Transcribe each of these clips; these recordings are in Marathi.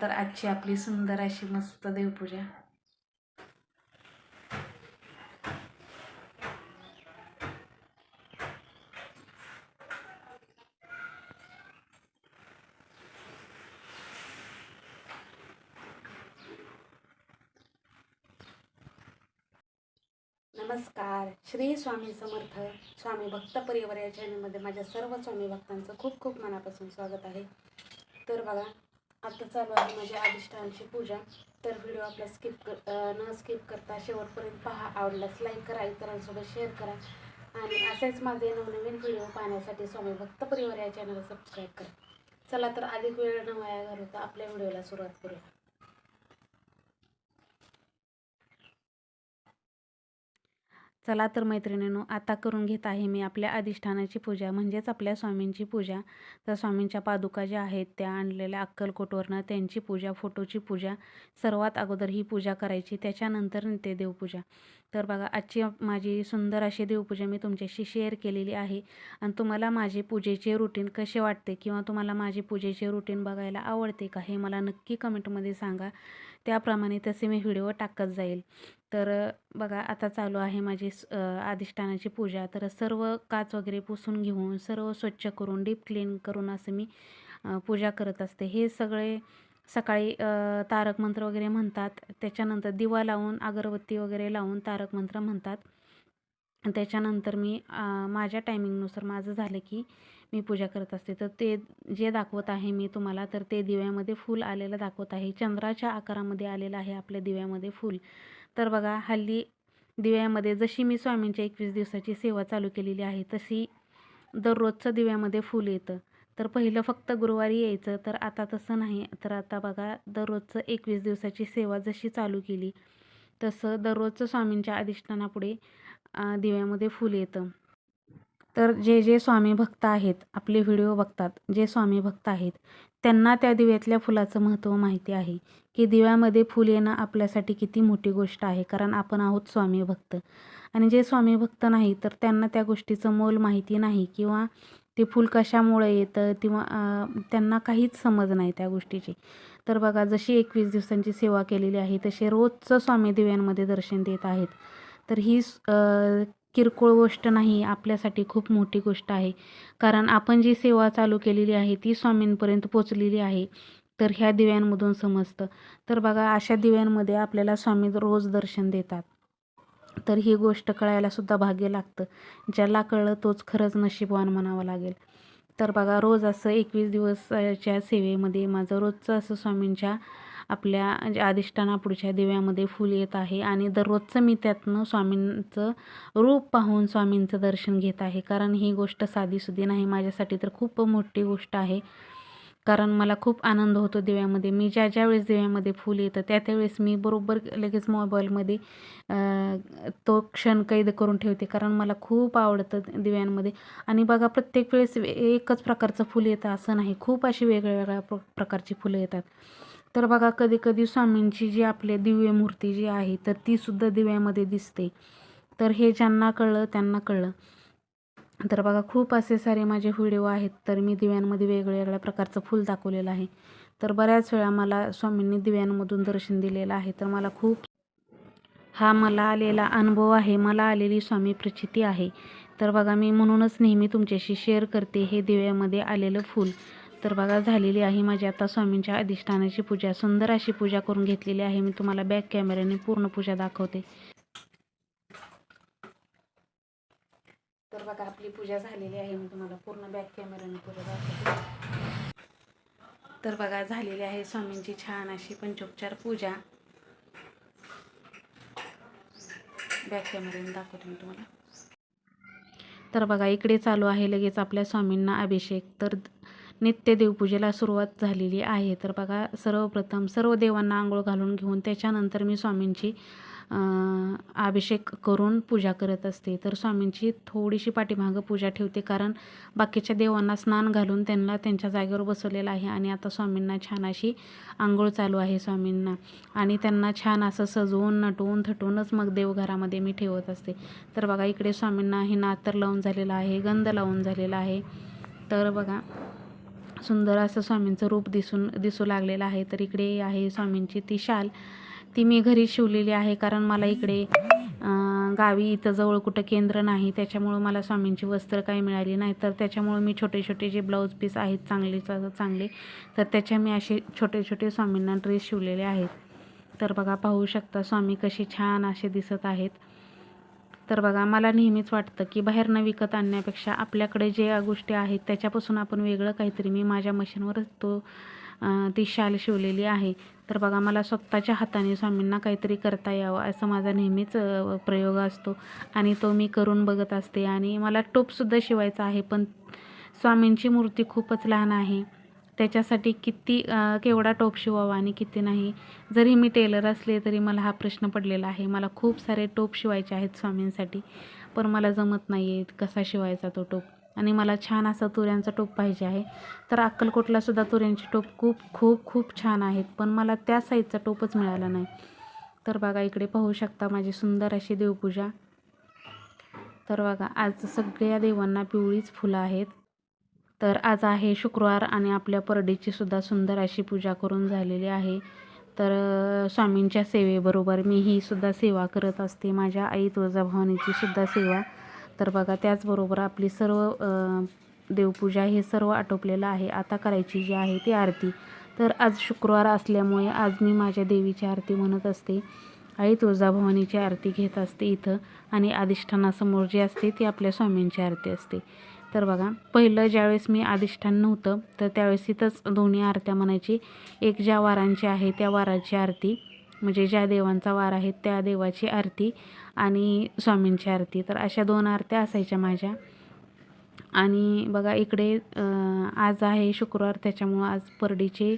तर आजची आपली सुंदर अशी मस्त देवपूजा. नमस्कार. श्री स्वामी समर्थ स्वामी भक्त परिवार या चॅनलमध्ये माझ्या सर्व स्वामी भक्तांचं खूप खूप मनापासून स्वागत आहे. तर बघा आता चालू आहे माझ्या अधिष्ठानची पूजा. तर व्हिडिओ आपला स्किप कर न स्किप करता शेवटपर्यंत पहा. आवडल्यास लाईक करा इतरांसोबत शेअर करा. आणि असेच माझे नवनवीन व्हिडिओ पाहण्यासाठी स्वामी भक्त परिवार या चॅनलला सबस्क्राईब करा. चला तर अधिक वेळ न वाया घालवता आपल्या व्हिडिओला सुरुवात करूया. चला तर मैत्रिणींनो आता करून घेत आहे मी आपल्या अधिष्ठानाची पूजा म्हणजेच आपल्या स्वामींची पूजा. तर स्वामींच्या पादुका ज्या आहेत त्या आणलेल्या अक्कलकोटवरनं त्यांची पूजा फोटोची पूजा सर्वात अगोदर ही पूजा करायची त्याच्यानंतर ते देवपूजा. तर बघा आजची माझी सुंदर अशी देवपूजा मी तुमच्याशी शेअर केलेली आहे. आणि तुम्हाला माझे पूजेचे रुटीन कसे वाटते किंवा तुम्हाला माझे पूजेचे रुटीन बघायला आवडते का हे मला नक्की कमेंटमध्ये सांगा. त्याप्रमाणे तसे मी व्हिडिओ टाकत जाईल. तर बघा आता चालू आहे माझी स- अधिष्ठानाची पूजा. तर सर्व काच वगैरे पुसून घेऊन सर्व स्वच्छ करून डीप क्लीन करून असं मी पूजा करत असते. हे सगळे सकाळी तारक मंत्र वगैरे म्हणतात. त्याच्यानंतर दिवा लावून अगरबत्ती वगैरे लावून तारक मंत्र म्हणतात. त्याच्यानंतर मी माझ्या टायमिंगनुसार माझं झालं की मी पूजा करत असते. तर ते जे दाखवत आहे मी तुम्हाला तर ते दिव्यामध्ये फूल आलेलं दाखवत आहे. चंद्राच्या आकारामध्ये आलेलं आहे आपल्या दिव्यामध्ये फूल. तर बघा हल्ली दिव्यामध्ये जशी मी स्वामींच्या एकवीस दिवसाची सेवा चालू केलेली आहे तशी दररोजचं दिव्यामध्ये फूल येतं. तर पहिलं फक्त गुरुवारी यायचं तर आता तसं नाही. तर आता बघा दररोजचं एकवीस दिवसाची सेवा जशी चालू केली तसं दररोजचं स्वामींच्या अधिष्ठानापुढे दिव्यामध्ये फूल येतं. तर जे जे स्वामी भक्त आहेत आपले व्हिडिओ बघतात जे स्वामी भक्त आहेत त्यांना त्या दिव्यातल्या फुलाचं महत्त्व माहिती आहे. की दिव्यामध्ये फुल येणं आपल्यासाठी किती मोठी गोष्ट आहे कारण आपण आहोत स्वामी भक्त. आणि जे स्वामी भक्त नाही तर त्यांना त्या गोष्टीचं मोल माहिती नाही. किंवा ते फूल कशामुळे येतं किंवा त्यांना काहीच समज नाही त्या गोष्टीची. तर बघा जशी एकवीस दिवसांची सेवा केलेली आहे तसे रोजचं स्वामी दिव्यांमध्ये दर्शन देत आहेत. तर ही किरकोळ गोष्ट नाही आपल्यासाठी खूप मोठी गोष्ट आहे. कारण आपण जी सेवा चालू केलेली आहे ती स्वामींपर्यंत पोचलेली आहे. तर ह्या दिव्यांमधून समजतं. तर बघा अशा दिव्यांमध्ये आपल्याला स्वामी रोज दर्शन देतात. तर ही गोष्ट कळायलासुद्धा भाग्य लागतं. ज्याला कळलं तोच खरंच नशीबवान म्हणावं लागेल. तर बघा रोज असं एकवीस दिवसाच्या सेवेमध्ये माझं रोजचं असं स्वामींच्या आपल्या जे अधिष्ठानापुढच्या दिव्यामध्ये फुल येत आहे आणि दररोजचं मी त्यातनं स्वामींचं रूप पाहून स्वामींचं दर्शन घेत आहे. कारण ही गोष्ट साधीसुधी नाही. माझ्यासाठी तर खूप मोठी गोष्ट आहे. कारण मला खूप आनंद होतो दिव्यामध्ये. मी ज्या ज्या वेळेस दिव्यामध्ये फुल येतं त्या त्यावेळेस मी बरोबर लगेच मोबाईलमध्ये तो क्षण कैद करून ठेवते. कारण मला खूप आवडतं दिव्यांमध्ये. आणि बघा प्रत्येक वेळेस एकच प्रकारचं फुल येतं असं नाही. खूप अशी वेगळ्या वेगळ्या प्र प्रकारची फुलं येतात. तर बघा कधी कधी स्वामींची जी आपली दिव्य मूर्ती जी आहे तर ती सुद्धा दिव्यामध्ये दिसते. तर हे ज्यांना कळलं त्यांना कळलं. तर बघा खूप असे सारे माझे व्हिडिओ आहेत तर मी दिव्यांमध्ये वेगवेगळ्या प्रकारचं फूल दाखवलेलं आहे. तर बऱ्याच वेळा मला स्वामींनी दिव्यांमधून दर्शन दिलेलं आहे तर मला खूप हा मला आलेला अनुभव आहे मला आलेली स्वामी प्रचिती आहे. तर बघा मी म्हणूनच नेहमी तुमच्याशी शेअर करते हे दिव्यामध्ये आलेलं फूल. तर बघा झालेली आहे माझी आता स्वामींच्या अधिष्ठानाची पूजा. सुंदर अशी पूजा करून घेतलेली आहे. मी तुम्हाला बॅक कॅमेऱ्याने पूर्ण पूजा दाखवते. तर बघा आपली पूजा झालेली आहे. मी तुम्हाला पूर्ण बॅक कॅमेऱ्याने पूजा दाखवते. तर बघा झालेली आहे स्वामींची छान अशी पंचोपचार पूजा. बॅक कॅमेऱ्याने दाखवते मी तुम्हाला. तर बघा इकडे चालू आहे लगेच आपल्या स्वामींना अभिषेक. तर नित्य देवपूजेला सुरुवात झालेली आहे. तर बघा सर्वप्रथम सर्व देवांना आंघोळ घालून घेऊन त्याच्यानंतर मी स्वामींची अभिषेक करून पूजा करत असते. तर स्वामींची थोडीशी पाठीमागं पूजा ठेवते कारण बाकीच्या देवांना स्नान घालून त्यांना त्यांच्या जागेवर बसवलेलं आहे आणि आता स्वामींना छान अशी आंघोळ चालू आहे स्वामींना. आणि त्यांना छान असं सजवून नटवून थटवूनच मग देवघरामध्ये मी ठेवत असते. तर बघा इकडे स्वामींना हे नातर लावून झालेलं आहे गंध लावून झालेला आहे. तर बघा सुंदर असं स्वामींचं रूप दिसून दिसू लागलेलं आहे. तर इकडे आहे स्वामींची ती शाल. ती मी घरी शिवलेली आहे कारण मला इकडे गावी इथं जवळ कुठं केंद्र नाही. त्याच्यामुळं मला स्वामींची वस्त्र काही मिळाली नाही. तर त्याच्यामुळं मी छोटे छोटे जे ब्लाऊज पीस आहेत चांगले चांगले तर त्याच्या मी असे छोटे छोटे स्वामींना ड्रेस शिवलेले आहेत. तर बघा पाहू शकता स्वामी कसे छान असे दिसत आहेत. तर बघा मला नेहमीच वाटतं की बाहेरनं विकत आणण्यापेक्षा आपल्याकडे जे गोष्टी आहेत त्याच्यापासून आपण वेगळं काहीतरी मी माझ्या मशीनवरच तो ती शाल शिवलेली आहे. तर बघा मला स्वतःच्या हाताने स्वामींना काहीतरी करता यावं असं माझा नेहमीच प्रयोग असतो आणि तो मी करून बघत असते. आणि मला टोपसुद्धा शिवायचा आहे पण स्वामींची मूर्ती खूपच लहान आहे. त्याच्यासाठी किती केवढा टोप शिवावा आणि किती नाही? जरी मी टेलर असले तरी मला हा प्रश्न पडलेला आहे. मला खूप सारे टोप शिवायचे आहेत स्वामींसाठी पण मला जमत नाही आहे कसा शिवायचा तो टोप. आणि मला छान असा तुऱ्यांचा टोप पाहिजे आहे. तर अक्कलकोटलासुद्धा तुऱ्यांचे टोप खूप खूप खूप छान आहेत पण मला त्या साईजचा टोपच मिळाला नाही. तर बघा इकडे पाहू शकता माझी सुंदर अशी देवपूजा. तर बघा आज सगळ्या देवांना पिवळीच फुलं आहेत. तर आज आहे शुक्रवार आणि आपल्या परडीची सुद्धा सुंदर अशी पूजा करून झालेली आहे. तर स्वामींच्या सेवेबरोबर मी ही सुद्धा सेवा करत असते. माझ्या आई तुळजाभवानीची सुद्धा सेवा. तर बघा त्याचबरोबर आपली सर्व देवपूजा हे सर्व आटोपलेलं आहे. आता करायची जी आहे ती आरती. तर आज शुक्रवार असल्यामुळे आज मी माझ्या देवीची आरती म्हणत असते. आई तुळजाभवानीची आरती घेत असते इथं आणि अधिष्ठानासमोर जी असते ती आपल्या स्वामींची आरती असते. तर बघा पहिलं ज्यावेळेस मी अधिष्ठान नव्हतं तर त्यावेळेस इथंच दोन्ही आरत्या म्हणायची. एक ज्या वारांची आहे त्या वाराची आरती. म्हणजे ज्या देवांचा वार आहे त्या देवाची आरती आणि स्वामींची आरती. तर अशा दोन आरत्या असायच्या माझ्या. आणि बघा इकडे आज आहे शुक्रवार त्याच्यामुळं आज परडीची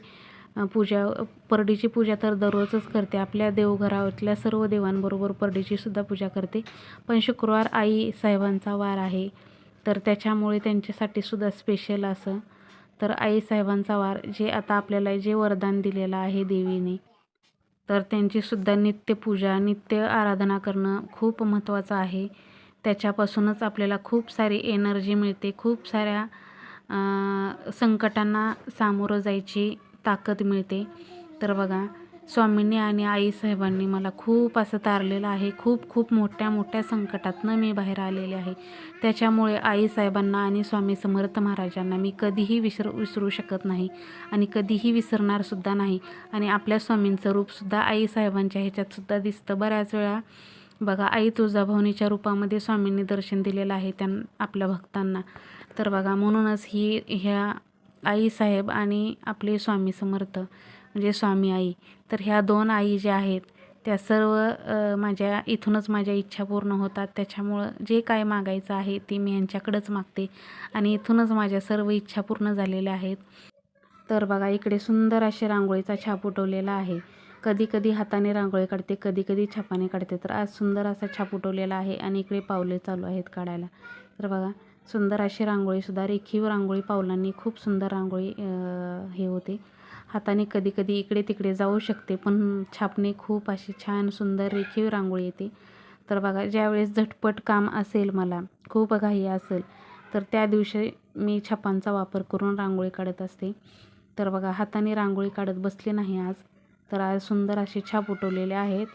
पूजा परडीची पूजा तर दररोजच करते. आपल्या देवघरातल्या सर्व देवांबरोबर परडीची सुद्धा पूजा करते. पण शुक्रवार आई साहेबांचा वार आहे. तर त्याच्यामुळे त्यांच्यासाठी सुद्धा स्पेशल असं. तर आईसाहेबांचा वार जे आता आपल्याला जे वरदान दिलेलं आहे देवीने तर त्यांचीसुद्धा नित्यपूजा नित्य आराधना करणं खूप महत्त्वाचं आहे. त्याच्यापासूनच आपल्याला खूप सारी एनर्जी मिळते. खूप साऱ्या संकटांना सामोरं जायची ताकद मिळते. तर बघा स्वामींनी आणि आईसाहेबांनी मला खूप असं तारलेलं आहे. खूप खूप मोठ्या मोठ्या संकटातनं मी बाहेर आलेले आहे. त्याच्यामुळे आईसाहेबांना आणि स्वामी समर्थ महाराजांना मी कधीही विसर विसरू शकत नाही आणि कधीही विसरणारसुद्धा नाही. आणि आपल्या स्वामींचं रूपसुद्धा आईसाहेबांच्या ह्याच्यातसुद्धा दिसतं. बऱ्याच वेळा बघा आई तुळजाभवानीच्या रूपामध्ये स्वामींनी दर्शन दिलेलं आहे त्यां आपल्या भक्तांना. तर बघा म्हणूनच ही ह्या आईसाहेब आणि आपले स्वामी समर्थ म्हणजे स्वामी आई. तर ह्या दोन आई ज्या आहेत त्या सर्व माझ्या इथूनच माझ्या इच्छा पूर्ण होतात. त्याच्यामुळं जे काय मागायचं आहे ते मी यांच्याकडंच मागते. आणि इथूनच माझ्या सर्व इच्छा पूर्ण झालेल्या आहेत. तर बघा इकडे सुंदर असे रांगोळीचा छाप उठवलेला आहे. कधी कधी हाताने रांगोळी काढते कधी कधी छापाने काढते. तर आज सुंदर असा छाप उठवलेला आहे आणि इकडे पावले चालू आहेत काढायला. तर बघा सुंदर अशी रांगोळीसुद्धा रेखीव रांगोळी पावलांनी खूप सुंदर रांगोळी हे होते. हाताने कधी कधी इकडे तिकडे जाऊ शकते पण छापणे खूप अशी छान सुंदर रेखीव रांगोळी येते. तर बघा ज्यावेळेस झटपट काम असेल मला खूप घाई असेल तर त्या दिवशी मी छापांचा वापर करून रांगोळी काढत असते. तर बघा हाताने रांगोळी काढत बसले नाही आज तर आज सुंदर असे छाप उठवलेले आहेत.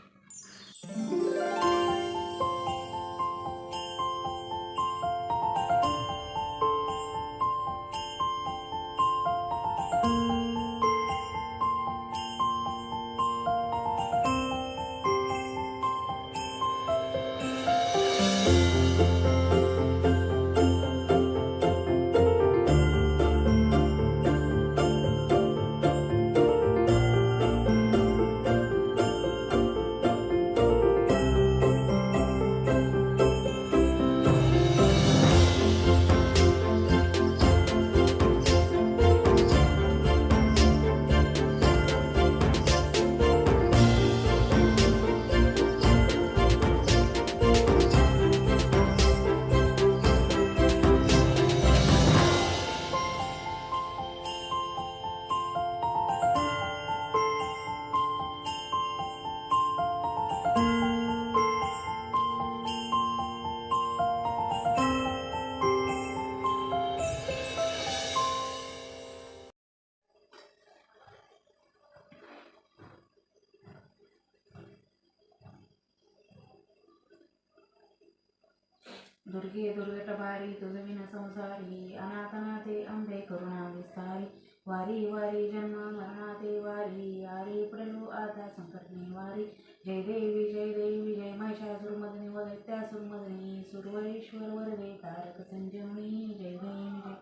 दुर्गे दुर्गटभारी तुझ विन संसारी अनाथनाथे अंबे करुणा विस्तारी वारी वारी जन्म मरणाते वारी आरी पडलो आता संकटने वारी. जय देवी जय देवी जय महिषासुरमदनी व दैत्यासुरमदनी सुरवरेश्वर वरदे तारक संजीवनी जय देवी जय.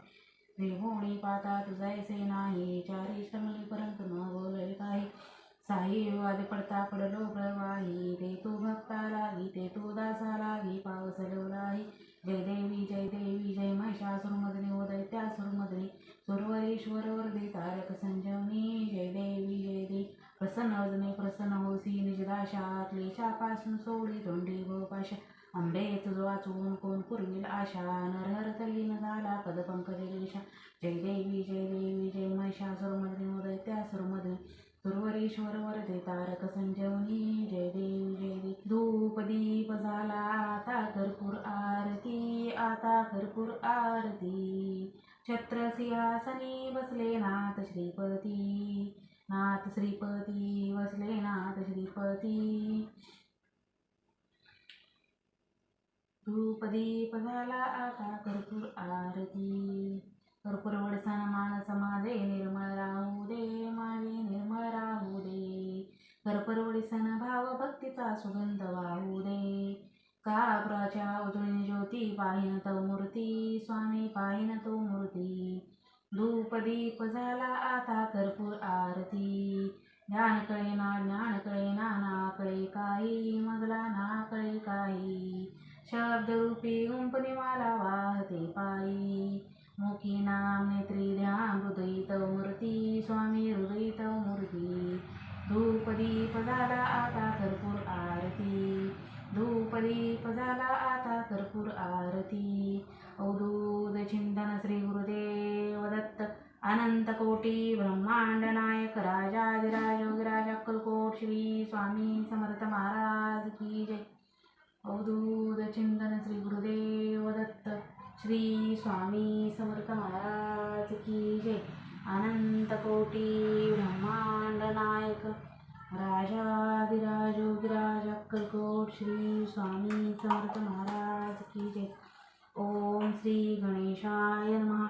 देवोणी पाता तुझायसे नाही चारी श्रमली परंतु न बोलले काही. साई विवाद पडता पडलो प्रवाही ते तू भक्ता लागी ते तू दासा लागी पावसलो लाही जय देवी जय देवी जय महिषासुरमदनी व दैत्यासुरमदनी सुरवरेश्वर वरदे तारक संजीवनी जय देवी जय देवी. प्रसन्न वजने प्रसन्न होसी निजदाशा क्लेशापासून सोडी तोंडी गोपाशा. अंबे तुझ वाचून कोण पुरविल आशा? नरहर तल्लीन झाला पदपंकज देशा जय देवी जय देवी जय महिषासुरमदनी व दैत्यासुरमदनी सुरवरेश्वर वरदे तारक संजीवनी जय देव जय देव। धूप दीप झाला आता कर्पूर आरती आता कर्पूर आरती। छत्र सिंहासनी बसले नाथ श्रीपती नाथ श्रीपती बसले नाथ श्रीपती। धूप दीप झाला आता कर्पूर आरती। कर्पूर वडसन मानस माझे निर्मळ राहू दे माझे निर्मळ राहू दे कर्पूर वडसन भाव भक्तीचा सुगंध वाहू दे काबराच्या उजळी ज्योती पाहिन तो मूर्ती स्वामी पाहिन तो मूर्ती धूप दीप झाला आता कर्पूर आरती ज्ञान कळे ना ज्ञान कळे ना ना कळे काही मजला ना कळे काही शब्दरूपी गुंपणी मला वाहते पायी मुखी नाम नेत्री मूर्ती स्वामी हृदयी मूर्ती धूपदीप झाला आता कर्पूर आरती। धूपदीप झाला आता कर्पूर आरती। अवधूत चिंतन श्री गुरुदेव दत्त अनंत कोटी ब्रह्मांड नायक राजाधिराज योगीराज अक्कलकोट श्री स्वामी समर्थ महाराज की जय। अवधूत चिंतन श्री गुरुदेव दत्त श्री स्वामी समर्थ महाराज की जय. अनंत कोटी ब्रह्मांड नायक राजाधिराज विराज अक्कलकोट श्री स्वामी समर्थ महाराज की जय. ओम श्री गणेशाय नमः.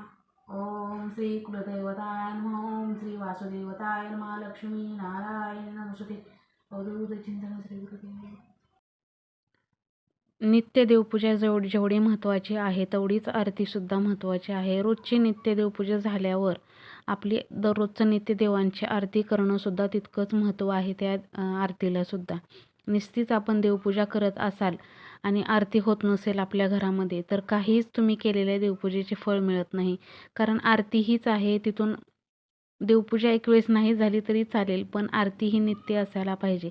ओम श्री कुलदैवताय नमः. ओम श्री वासुदेवताय नमः. लक्ष्मी नारायण नमस्ते. अवधूत चिंतन श्री गुरुदेव. नित्य देवपूजा जेवढी जेवढी महत्त्वाची आहे तेवढीच आरतीसुद्धा महत्त्वाची आहे. रोजची नित्य देवपूजा झाल्यावर आपली दररोजचं नित्य देवांची आरती करणंसुद्धा तितकंच महत्त्व आहे त्या आरतीलासुद्धा नुसतीच आपण देवपूजा करत असाल आणि आरती होत नसेल आपल्या घरामध्ये तर काहीच तुम्ही केलेल्या देवपूजेचे फळ मिळत नाही. कारण आरती हीच आहे तिथून देवपूजा एक वेळेस नाही झाली तरी चालेल पण आरती ही नित्य असायला पाहिजे.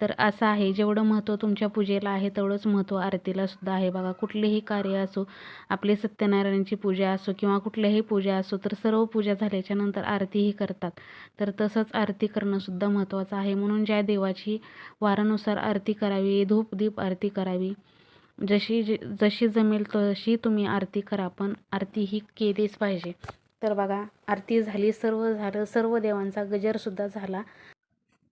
तर असं आहे जेवढं महत्त्व तुमच्या पूजेला आहे तेवढंच महत्त्व आरतीला सुद्धा आहे. बघा कुठलेही कार्य असो आपले सत्यनारायणाची पूजा असो किंवा कुठल्याही पूजा असो तर सर्व पूजा झाल्याच्यानंतर आरतीही करतात. तर तसंच आरती करणंसुद्धा महत्त्वाचं आहे. म्हणून ज्या देवाची वारानुसार आरती करावी धूप दीप आरती करावी जशी जशी जमेल तशी तुम्ही आरती करा पण आरती ही केलीच पाहिजे. तर बघा आरती झाली सर्व झालं सर्व देवांचा गजरसुद्धा झाला.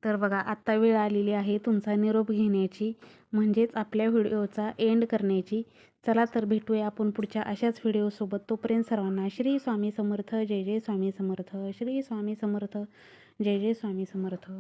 तर बघा आत्ता वेळ आलेली आहे तुमचा निरोप घेण्याची म्हणजेच आपल्या व्हिडिओचा एंड करण्याची. चला तर भेटूया आपण पुढच्या अशाच व्हिडिओसोबत तोपर्यंत सर्वांना श्री स्वामी समर्थ जय जय स्वामी समर्थ श्री स्वामी समर्थ जय जय स्वामी समर्थ.